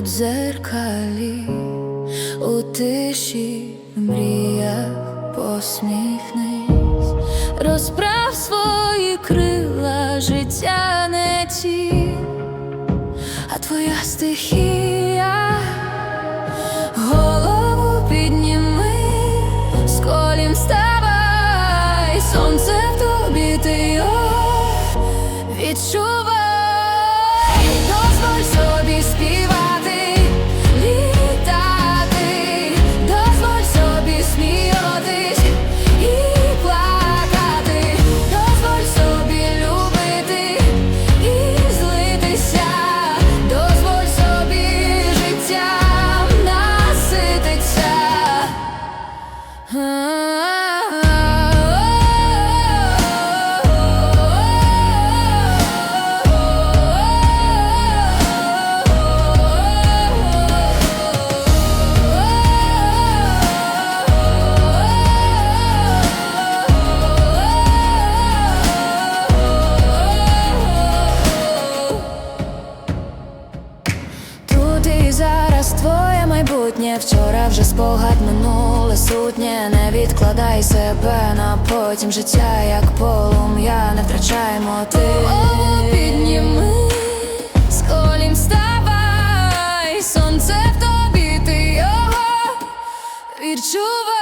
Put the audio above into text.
дзеркалі, у тиші в мріях посміхнись, розправ свої крила, життя не ті, а твоя стихія. Голову підніми, з колін вставай, сонце в тобі відчувай, зараз твоє майбутнє, вчора вже спогад минуле сутнє. Не відкладай себе на потім життя, як полум'я, не втрачаємо ти. Голову підніми, з колін вставай, сонце в тобі, ти його відчувай.